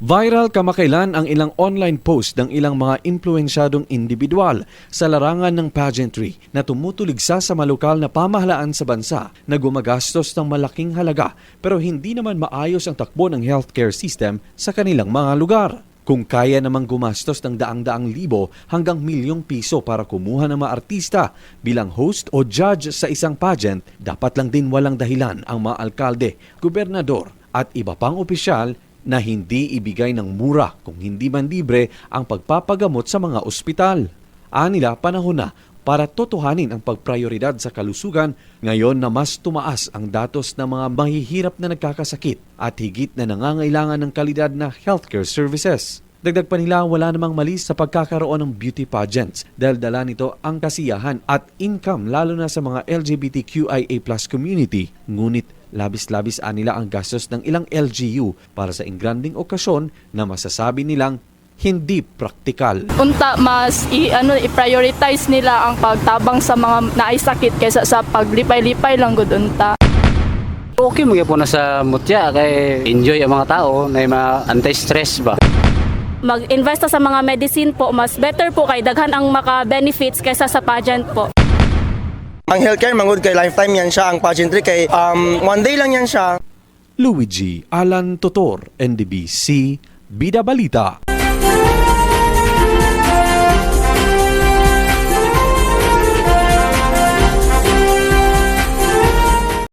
Viral kamakailan ang ilang online post ng ilang mga impluensyadong individual sa larangan ng pageantry na tumutuligsa sa malukal na pamahalaan sa bansa na gumagastos ng malaking halaga pero hindi naman maayos ang takbo ng healthcare system sa kanilang mga lugar. Kung kaya namang gumastos ng daang-daang libo hanggang milyong piso para kumuha ng mga artista bilang host o judge sa isang pageant, dapat lang din walang dahilan ang mga alkalde, gobernador at iba pang opisyal na hindi ibigay ng mura kung hindi man libre ang pagpapagamot sa mga ospital. Anila panahon na para totohanin ang pagprioridad sa kalusugan ngayon na mas tumaas ang datos ng mga mahihirap na nagkakasakit at higit na nangangailangan ng kalidad na healthcare services. Dagdag pa nila wala namang mali sa pagkakaroon ng beauty pageants dahil dala nito ang kasiyahan at income lalo na sa mga LGBTQIA plus community. Ngunit labis-labis anila ang gastos ng ilang LGU para sa ingranding okasyon na masasabi nilang hindi praktikal. unta mas i, ano i-prioritize nila ang pagtabang sa mga naisakit kaysa sa paglipay-lipay lang gud unta. Okay mo po na sa mutya kay enjoy ang mga tao na mga anti-stress ba. mag-invest sa mga medicine po, mas better po kay daghan ang maka-benefits kaysa sa pageant po. Ang healthcare mangod kay lifetime yan siya, ang pageantry kay um, one day lang yan siya. Luigi Alan Totor, NDBC, Bida Balita.